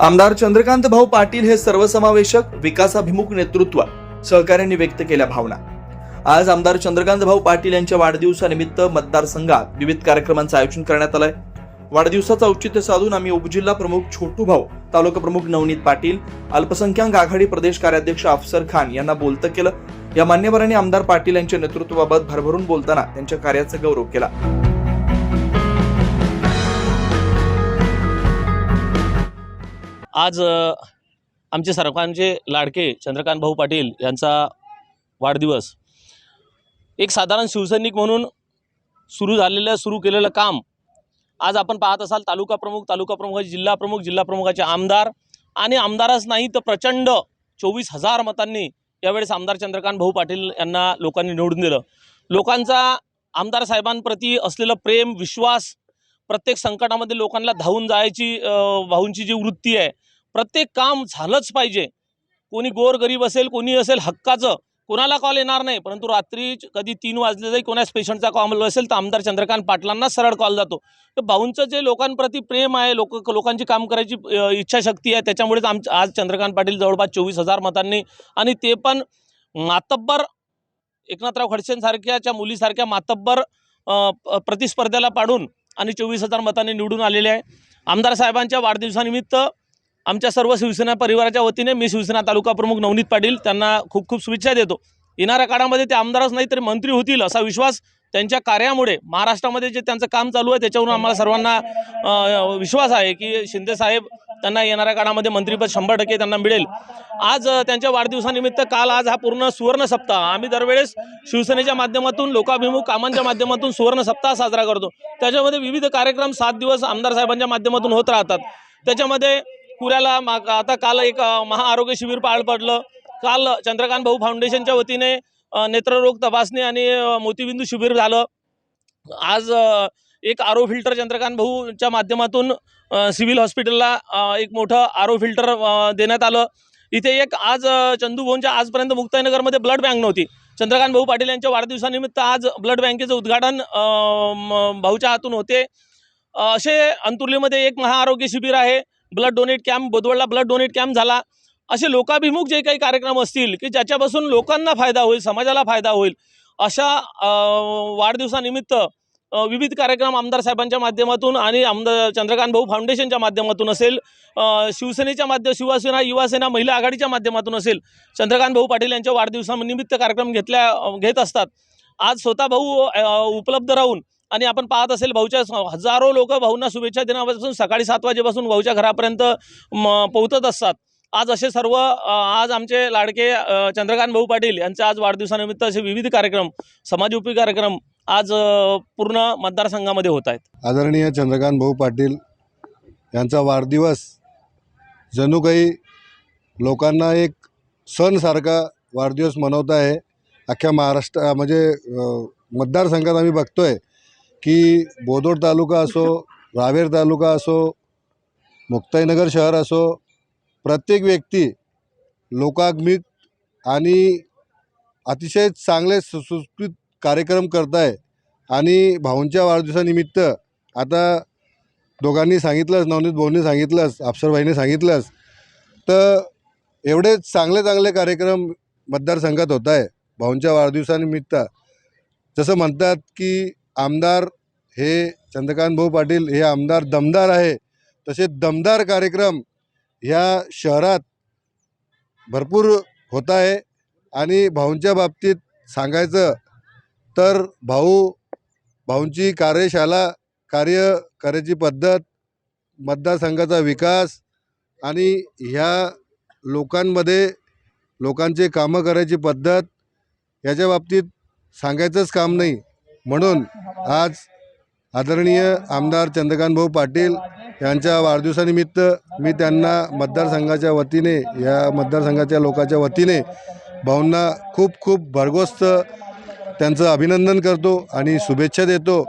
आमदार चंद्रकांत भाऊ पाटील हे सर्वसमावेशक विकासाभिमुख नेतृत्व सहकार्यांनी व्यक्त केल्या भावना. आज आमदार चंद्रकांत भाऊ पाटील यांच्या वाढदिवसानिमित्त मतदारसंघात विविध कार्यक्रमांचं आयोजन करण्यात आलंय. वाढदिवसाचं औचित्य साधून आम्ही उपजिल्हा प्रमुख छोटू भाऊ तालुका प्रमुख नवनीत पाटील अल्पसंख्याक आघाडी प्रदेश कार्याध्यक्ष अफसर खान यांना बोलतं केलं. या मान्यवरांनी आमदार पाटील यांच्या नेतृत्वाबाबत भरभरून बोलताना त्यांच्या कार्याचा गौरव केला. आज आमचे सर्वांचे लाडके चंद्रकांत भाऊ पाटील यांचा वाढदिवस. एक साधारण शिवसैनिक म्हणून सुरू झालेलं सुरू केलेलं काम. आज आपण पाहत असाल तालुका प्रमुख तालुका प्रमुखाचे जिल्हा प्रमुख जिल्हा प्रमुखाचे आमदार. आणि आमदारच नाही तर प्रचंड चोवीस हजार मतांनी यावेळेस आमदार चंद्रकांत भाऊ पाटील यांना लोकांनी निवडून दिलं. लोकांचा आमदार साहेबांप्रती असलेलं प्रेम विश्वास प्रत्येक संकटामध्ये लोकांना धावून जायची भाऊंची जी वृत्ती आहे प्रत्येक काम झालंच पाहिजे. कोणी गोरगरीब असेल कोणी असेल हक्काचं कोणाला कॉल येणार नाही. परंतु रात्री कधी तीन वाजले जाईल कोणाच पेशंटचा कॉल असेल तर आमदार चंद्रकांत पाटलांना सरळ कॉल जातो. तर भाऊंचं जे लोकांप्रती प्रेम आहे लोक लोकांची काम करायची इच्छाशक्ती आहे त्याच्यामुळेच आम आज चंद्रकांत पाटील जवळपास चोवीस हजार मतांनी आणि ते पण मातब्बर एकनाथराव खडसेंसारख्याच्या मुलीसारख्या मातब्बर प्रतिस्पर्ध्याला पाडून आणि चोवीस हजार मतांनी निवडून आलेले आहे. आमदार साहेबांच्या वाढदिवसानिमित्त आमच्या सर्व शिवसेना परिवाराच्या वतीने मी शिवसेना तालुका प्रमुख नवनीत पाटील त्यांना खूप खूप शुभेच्छा देतो. येणाऱ्या काळामध्ये ते आमदारच नाही तर मंत्री होतील असा विश्वास त्यांच्या कार्यामुळे महाराष्ट्रामध्ये जे त्यांचं काम चालू आहे त्याच्यावरून आम्हाला सर्वांना विश्वास आहे की शिंदेसाहेब त्यांना येणाऱ्या काळामध्ये मंत्रीपद शंभर टक्के त्यांना मिळेल. आज त्यांच्या वाढदिवसानिमित्त काल आज हा पूर्ण सुवर्ण सप्ताह. आम्ही दरवेळेस शिवसेनेच्या माध्यमातून लोकाभिमुख कामांच्या माध्यमातून सुवर्ण सप्ताह साजरा करतो. त्याच्यामध्ये विविध कार्यक्रम सात दिवस आमदार साहेबांच्या माध्यमातून होत राहतात. त्याच्यामध्ये पुऱ्याला मा आता काल एक महाआरोग्य शिबिर पार पडलं. काल चंद्रकांत भाऊ फाउंडेशनच्या वतीने नेत्ररोग तपासणी आणि मोतीबिंदू शिबिर झालं. आज एक आरो फिल्टर चंद्रकांत भाऊच्या माध्यमातून सिव्हिल हॉस्पिटलला एक मोठं आरो फिल्टर देण्यात आलं. इथे एक आज चंदू भाऊंच्या आजपर्यंत मुक्ताईनगरमध्ये ब्लड बँक नव्हती. चंद्रकांत भाऊ पाटील यांच्या वाढदिवसानिमित्त आज ब्लड बँकेचं उद्घाटन म- भाऊच्या हातून होते. असे अंतुर्लीमध्ये एक महाआरोग्य शिबिर आहे. ब्लड डोनेट कॅम्प बोदवडला ब्लड डोनेट कॅम्प झाला. असे लोकाभिमुख जे काही कार्यक्रम असतील की ज्याच्यापासून लोकांना फायदा होईल समाजाला फायदा होईल अशा वाढदिवसानिमित्त विविध कार्यक्रम आमदार साहेबांच्या माध्यमातून आणि आमदार चंद्रकांत भाऊ फाउंडेशनच्या माध्यमातून असेल शिवसेनेच्या माध्यम शिवसेना युवासेना महिला आघाडीच्या माध्यमातून असेल चंद्रकांत भाऊ पाटील यांच्या वाढदिवसानिमित्त कार्यक्रम घेतल्या घेत असतात. आज स्वतः भाऊ उपलब्ध राहून आणि आपण पाहत असेल भाऊच्या हजारो लोक भाऊंना शुभेच्छा देण्यापासून सकाळी सात वाजेपासून भाऊच्या घरापर्यंत म पोहोचत असतात. आज असे सर्व आज आमचे लाडके चंद्रकांत भाऊ पाटील यांचे आज वाढदिवसानिमित्त असे विविध कार्यक्रम समाजोपयोगी कार्यक्रम आज पूर्ण मतदारसंघामध्ये होत आहेत. आदरणीय चंद्रकांत भाऊ पाटील यांचा वाढदिवस जणू काही लोकांना एक सणसारखा वाढदिवस मनवत आहे. अख्ख्या महाराष्ट्र म्हणजे मतदारसंघात आम्ही बघतो आहे की बोदोड तालुका असो रावेर तालुका असो मुक्ताईनगर शहर असो प्रत्येक व्यक्ती लोकाग्मिक आणि अतिशय चांगले सुसंस्कृत कार्यक्रम करत आहे आणि भाऊंच्या वाढदिवसानिमित्त आता दोघांनी सांगितलंच नवनीत भाऊंनी सांगितलंच अफसरबाईंनी सांगितलंच तर एवढे चांगले चांगले कार्यक्रम मतदारसंघात होत आहे भाऊंच्या वाढदिवसानिमित्त. जसं म्हणतात की आमदार हे चंद्रकांत भाऊ पाटील हे आमदार दमदार आहे तसे दमदार कार्यक्रम ह्या शहरात भरपूर होत आहे. आणि भाऊंच्या बाबतीत सांगायचं तर भाऊ भाऊंची कार्यशाला कार्य करायची पद्धत मतदारसंघाचा विकास आणि ह्या लोकांमध्ये लोकांचे कामं करायची पद्धत याच्या बाबतीत सांगायचंच काम नाही. म्हणून आज आदरणीय आमदार चंद्रकांत भाऊ पाटील यांच्या वाढदिवसानिमित्त मी त्यांना मतदारसंघाच्या वतीने या मतदारसंघाच्या लोकांच्या वतीने भाऊंना खूप खूप भरघोस त्यांचं अभिनंदन करतो आणि शुभेच्छा देतो.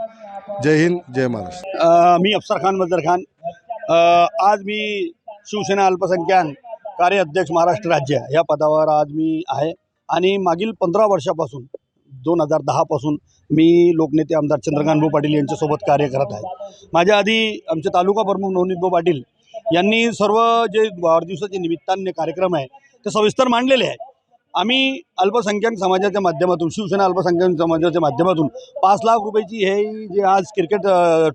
जय हिंद जय महाराष्ट्र. मी अफसर खान मजर खान. आज मी शिवसेना अल्पसंख्याक कार्य अध्यक्ष महाराष्ट्र राज्य या पदावर आज मी आहे. आणि मागील पंधरा वर्षापासून दोन हजार दहापासून मी लोकनेते आमदार चंद्रकांत भाऊ पाटील यांच्यासोबत कार्य करत आहे. माझ्या आधी आमचे तालुका प्रमुख नवनीतभाऊ पाटील यांनी सर्व जे वाढदिवसाचे निमित्ताने कार्यक्रम आहे ते सविस्तर मांडलेले आहे. आम्ही अल्पसंख्याक समाजाच्या माध्यमातून शिवसेना अल्पसंख्याक समाजाच्या माध्यमातून पाच लाख रुपयाची हे जे आज क्रिकेट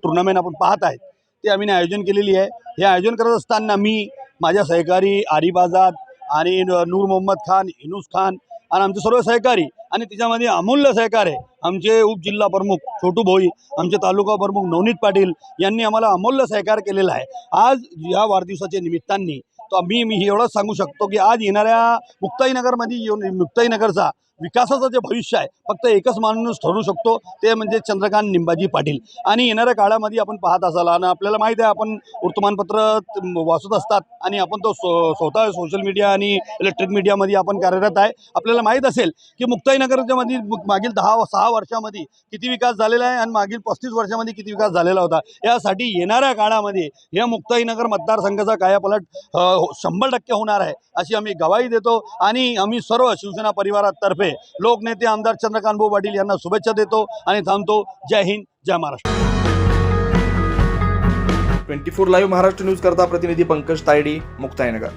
टुर्नामेंट आपण पाहत आहेत ते आम्ही आयोजन केलेली आहे. हे आयोजन करत असताना मी माझ्या सहकारी आरिफ आझाद आणि नूर मोहम्मद खान इनुस खान आणि आमचे सर्व सहकारी आणि तिच्यामध्ये अमूल्य सहकार्य आमचे उपजिल्हा प्रमुख छोटू भोई आमचे तालुका प्रमुख नवनीत पाटील यांनी आम्हाला अमूल्य सहकार्य केलेला आहे. आज या वाढदिवसाच्या निमित्ताने तर मी मी एवढंच सांगू शकतो की आज येणाऱ्या मुक्ताईनगरमध्ये येऊन मुक्ताईनगरचा विकासाचं जे भविष्य आहे फक्त एकच माणूस ठरू शकतो ते म्हणजे चंद्रकांत निंबाजी पाटील. आणि येणाऱ्या काळामध्ये आपण पाहत असाल आणि आपल्याला माहीत आहे आपण वर्तमानपत्र वाचत असतात आणि आपण तो स्व स्वतः सोशल मीडिया आणि इलेक्ट्रिक मीडियामध्ये आपण कार्यरत आहे. आपल्याला माहीत असेल की मुक्ताईनगरच्या मध्ये मागील दहा सहा वर्षामध्ये किती विकास झालेला आहे आणि मागील पस्तीस वर्षामध्ये किती विकास झालेला होता. यासाठी येणाऱ्या काळामध्ये या मुक्ताईनगर मतदारसंघाचा कायापलट शंभर टक्के होणार आहे अशी आम्ही गवाही देतो. आणि आम्ही सर्व शिवसेना परिवारातर्फे लोकनेते आमदार चंद्रकांत भाऊ पाटील यांना शुभेच्छा देतो आणि थांबतो. जय हिंद जय Maharashtra. Twenty four live Maharashtra news करता प्रतिनिधी पंकज तायडी मुक्ताईनगर.